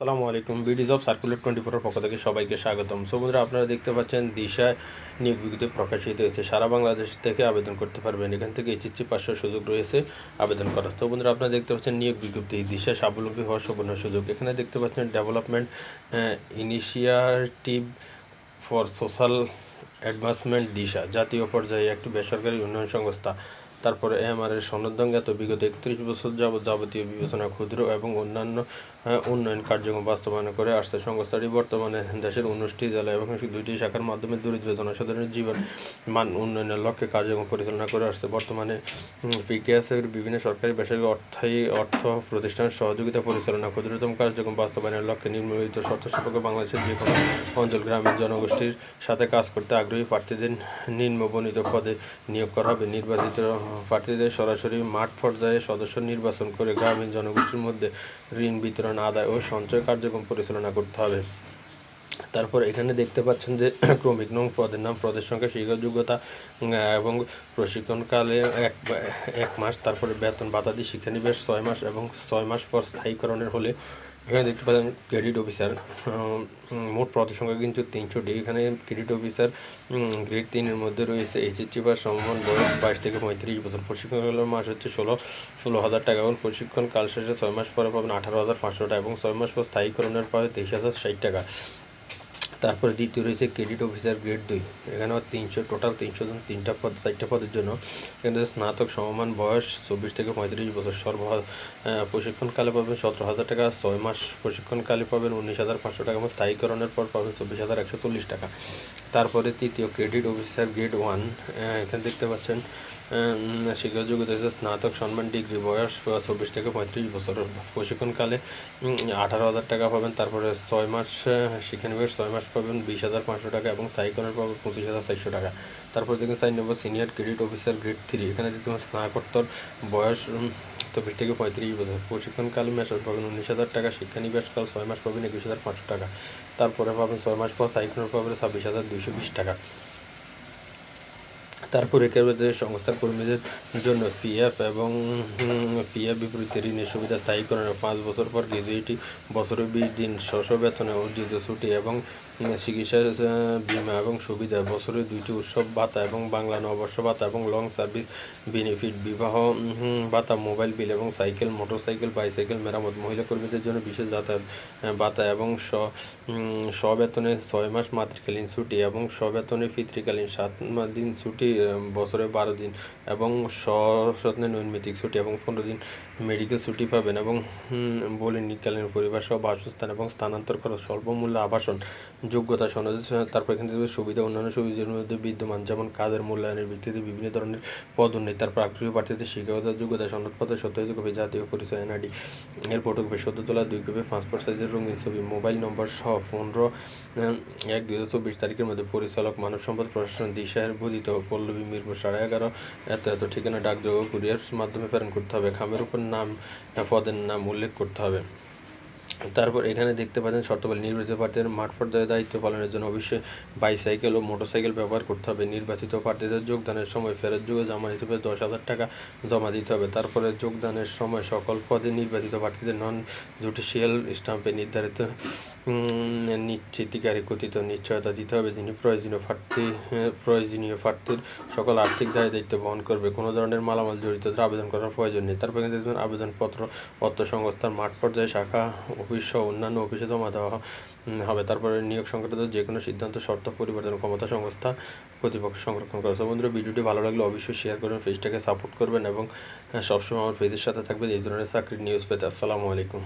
আসসালামু আলাইকুম। বিডিজ অফ সার্কুলেট টোয়েন্টি ফোরের পক্ষ থেকে সবাইকে স্বাগতম। সো বন্ধুরা, আপনারা দেখতে পাচ্ছেন দিশায় নিয়োগ বিজ্ঞপ্তি প্রকাশিত হয়েছে। সারা বাংলাদেশ থেকে আবেদন করতে পারবেন। এখান থেকে এইচএসসি পাঁচশো সুযোগ রয়েছে আবেদন করার। তো, বন্ধুরা, আপনারা দেখতে পাচ্ছেন নিয়োগ বিজ্ঞপ্তি দিশা স্বাবলম্বী হওয়ার সুবর্ণ সুযোগ। এখানে দেখতে পাচ্ছেন development initiative for social advancement Disha, জাতীয় পর্যায়ে একটি বেসরকারি উন্নয়ন সংস্থা। তারপরে এমআরের সনদজ্ঞাত বিগত একত্রিশ বছর যাবৎ যাবতীয় বিবেচনা ক্ষুদ্র এবং অন্যান্য উন্নয়ন কার্যক্রম বাস্তবায়ন করে আসছে সংস্থাটি। বর্তমানে দেশের উনিশটি জেলা এবং দুইটি শাখার মাধ্যমে দরিদ্র জনসাধারণের জীবন মান উন্নয়নের লক্ষ্যে কার্যক্রম পরিচালনা করে আসছে। বর্তমানে পিকেএসের বিভিন্ন সরকারি বেসরকারি অর্থায়ী অর্থ প্রতিষ্ঠান সহযোগিতা পরিচালনা ক্ষুদ্রতম কার্যক্রম বাস্তবায়নের লক্ষ্যে নির্মিত শর্ত সাপেক্ষে বাংলাদেশের যে কোনো অঞ্চল, গ্রামীণ জনগোষ্ঠীর সাথে কাজ করতে আগ্রহী প্রার্থীদের নিম্নবর্ণিত পদে নিয়োগ করা হবে। নির্বাচিত প্রার্থীদের সরাসরি মাঠ পর্যায়ে সদস্য নির্বাচন করে গ্রামীণ জনগোষ্ঠীর মধ্যে ঋণ বিতরণ, আদায় ও সঞ্চয় কার্যক্রম পরিচালনা করতে হবে। তারপর এখানে দেখতে পাচ্ছেন যে ক্রমিক নং পদের নাম, পদের সংখ্যা শিক্ষা যোগ্যতা এবং প্রশিক্ষণকালে এক এক মাস, তারপরে বেতন বাতাদি শিক্ষানিবেশ ছয় মাস এবং ছয় মাস পর স্থায়ীকরণের হলে এখানে দেখতে পাচ্ছেন ক্রেডিট অফিসার মোট পদের সংখ্যা কিন্তু তিনশোটি এখানে ক্রেডিট অফিসার গ্রেড তিনের মধ্যে রয়েছে এইচএসসি বা সমমান বয়স বাইশ থেকে পঁয়ত্রিশ বছর। প্রশিক্ষণকালের মাস হচ্ছে ষোলো ষোলো হাজার টাকা। এবং প্রশিক্ষণ কাল শেষে ছয় মাস পরে পাবেন আঠারো হাজার পাঁচশো টাকা এবং ছয় মাস পর স্থায়ীকরণের পরে তেইশ হাজার ষাট টাকা। তারপরে দ্বিতীয় রয়েছে ক্রেডিট অফিসার গ্রেড দুই। এখানে তিনশো টোটাল তিনশো জন, তিনটা পদ, চারটা পদের জন্য। এখানে স্নাতক সমমান বয়স চব্বিশ থেকে পঁয়ত্রিশ বছর। সর্ব প্রশিক্ষণকালে পাবেন সতেরো হাজার টাকা, ছয় মাস প্রশিক্ষণকালে পাবেন উনিশ হাজার পাঁচশো টাকা এবং স্থায়ীকরণের পর পাবেন চব্বিশ হাজার একশো চল্লিশ টাকা। তারপরে তৃতীয় ক্রেডিট অফিসার গ্রেড ওয়ান এখানে দেখতে পাচ্ছেন উম, শিক্ষা যোগ্যতা হচ্ছে স্নাতক সম্মান ডিগ্রি বয়স চব্বিশ থেকে পঁয়ত্রিশ বছর। প্রশিক্ষণকালে আঠারো হাজার টাকা পাবেন তারপরে ছয় মাস শিক্ষানিবেশ ছয় মাস পাবেন বিশ হাজার পাঁচশো টাকা এবং স্থায়ীকরণ পাবেন পঁচিশ হাজার চারশো টাকা। তারপর দেখুন sign number senior credit officer grade three এখানে যদি তোমার স্নাতকোত্তর বয়স চব্বিশ থেকে পঁয়ত্রিশ বছর প্রশিক্ষণকাল মেসর পাবেন উনিশ হাজার টাকা। শিক্ষানিবাসকাল ছয় মাস পাবেন একুশ হাজার পাঁচশো টাকা। তারপরে পাবেন ছয় মাস পর সাইক্লোর পাবেন ছাব্বিশ হাজার দুইশো বিশ টাকা। তারপরে একেবারে সংস্থার কর্মীদের জন্য পিএফ এবং পিএফ বিপরীতে ঋণের সুবিধা স্থায়ীকরণে পাঁচ বছর পর গ্র্যাজুয়েটি বছরে বিশ দিন শস্য বেতনে অর্জিত ছুটি এবং চিকিৎসা বীমা এবং সুবিধা। বছরে দুইটি উৎসব ভাতা এবং বাংলা নববর্ষ ভাতা এবং লং সার্ভিস বেনিফিট। বিবাহ ভাতা মোবাইল বিল এবং সাইকেল মোটরসাইকেল বাইসাইকেল মেরামত। মহিলা কর্মীদের জন্য বিশেষ যাতায়াত ভাতা এবং উম, স্ববেতনে ছয় মাস মাতৃকালীন ছুটি এবং স্ববেতনে পিতৃকালীন সাত দিন ছুটি আহ, বছরে বারো দিন এবং সযত্নে নৈমিত্তিক ছুটি এবং পনেরো দিন মেডিকেল ছুটি পাবেন এবং বলিনিকালীন পরিবার সহ বাসস্থান এবং স্থানান্তর করা স্বল্প মূল্য আবাসন যোগ্যতা সনদ তারপর এখানে দেখবে সুবিধা অন্যান্য সুবিধার মধ্যে বিদ্যমান যেমন কাজের মূল্যায়নের ভিত্তিতে বিভিন্ন ধরনের পদোন্নতি তারপর আগ্রহী প্রার্থীদের শিক্ষাগত যোগ্যতা সনদপত্র সত্যায়িত কপি জাতীয় পরিচয় এনআইডি এর ফটোকপি সদ্য তোলা দুই কপি পাসপোর্ট সাইজের রঙিন ছবি মোবাইল নম্বর সহ পনেরো এক দুই হাজার চব্বিশ তারিখের মধ্যে পরিচালক মানব সম্পদ প্রশাসন দিশাহের বোধিত পল্লবী মিরপুর সাড়ে এগারো। এত এত ঠিকানা, ডাকযোগ কুরিয়ার মাধ্যমে প্রেরণ করতে হবে। খামের উপর নাম পদের নাম উল্লেখ করতে হবে। তারপর এখানে দেখতে পাচ্ছেন শর্তাবলী নির্বাচিত প্রার্থীদের মাঠ পর্যায়ে দায়িত্ব পালনের জন্য অবশ্যই বাইসাইকেল ও মোটরসাইকেল ব্যবহার করতে হবে। নির্বাচিত প্রার্থীদের যোগদানের সময় ফেরত যুগে জমা দিতে হবে, দশ হাজার টাকা জমা দিতে হবে। তারপরে যোগদানের সময় সকল পদে নির্বাচিত প্রার্থীদের নন জুডিশিয়াল স্টাম্পে নির্ধারিত নিশ্চিতিকারী কথিত নিশ্চয়তা দিতে হবে, যিনি প্রয়োজনীয় প্রার্থী, প্রয়োজনীয় প্রার্থীর সকল আর্থিক দায় দায়িত্ব বহন করবে। কোনো ধরনের মালামাল জড়িত আবেদন করার প্রয়োজন নেই। তারপরে আবেদনপত্র, অর্থ সংস্থার মাঠ পর্যায়ে শাখা অফিস সহ অন্যান্য অফিসে জমা দেওয়া হবে। তারপরে নিয়োগ সংক্রান্ত যে কোনো সিদ্ধান্ত, শর্ত, পরিবর্তন ক্ষমতা সংস্থা কর্তৃপক্ষ সংরক্ষণ করা। বন্ধুরা, ভিডিওটি ভালো লাগলে অবশ্যই শেয়ার করবেন পেজটাকে সাপোর্ট করবেন এবং সবসময় আমার পেজের সাথে থাকবেন। এই ধরনের চাকরির নিউজ পেতে। আসসালামু আলাইকুম।